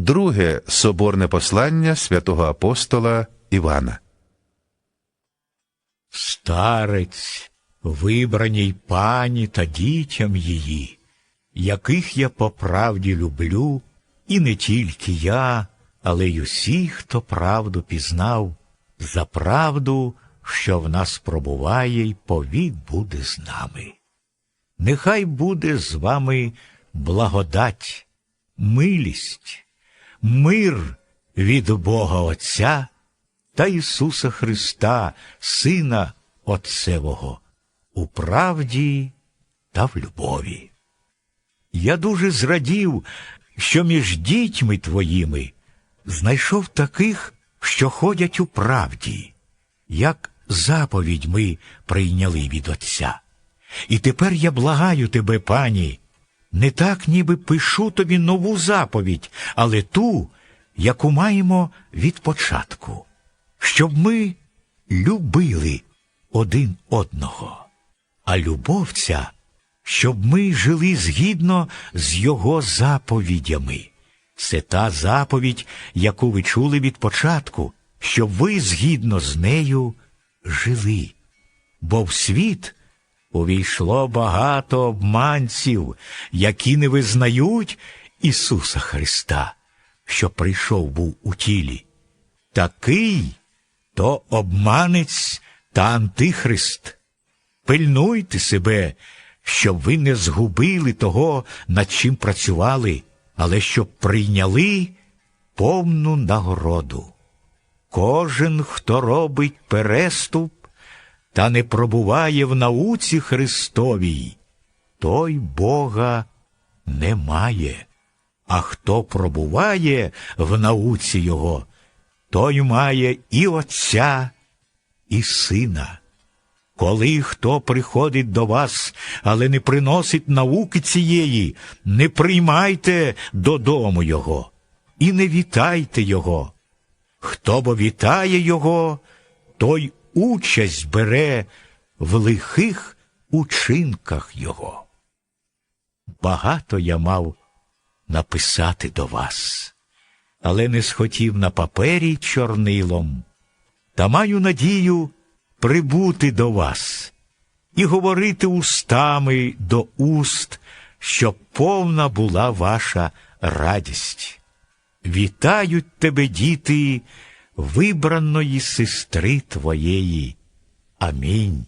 Друге соборне послання святого апостола Івана. Старець, вибраній пані та дітям її, яких я по правді люблю, і не тільки я, але й усі, хто правду пізнав, за правду, що в нас пробуває, й повік буде з нами. Нехай буде з вами благодать, милість, мир від Бога Отця та Ісуса Христа, Сина Отцевого, у правді та в любові. Я дуже зрадів, що між дітьми твоїми знайшов таких, що ходять у правді, як заповідь ми прийняли від Отця. І тепер я благаю тебе, пані, не так ніби пишу тобі нову заповідь, але ту, яку маємо від початку, щоб ми любили один одного. А любов ця, щоб ми жили згідно з його заповідями. Це та заповідь, яку ви чули від початку, щоб ви згідно з нею жили. Бо в світ увійшло багато обманців, які не визнають Ісуса Христа, що прийшов був у тілі. Такий то обманець та антихрист. Пильнуйте себе, щоб ви не згубили того, над чим працювали, але щоб прийняли повну нагороду. Кожен, хто робить переступ та не пробуває в науці Христовій, той Бога не має. А хто пробуває в науці Його, той має і Отця, і Сина. Коли хто приходить до вас, але не приносить науки цієї, не приймайте додому його і не вітайте його. Хто бо вітає його, той участь бере в лихих учинках його. Багато я мав написати до вас, але не схотів на папері чорнилом, та маю надію прибути до вас і говорити устами до уст, щоб повна була ваша радість. Вітають тебе, діти, вибраної сестри твоєї. Амінь.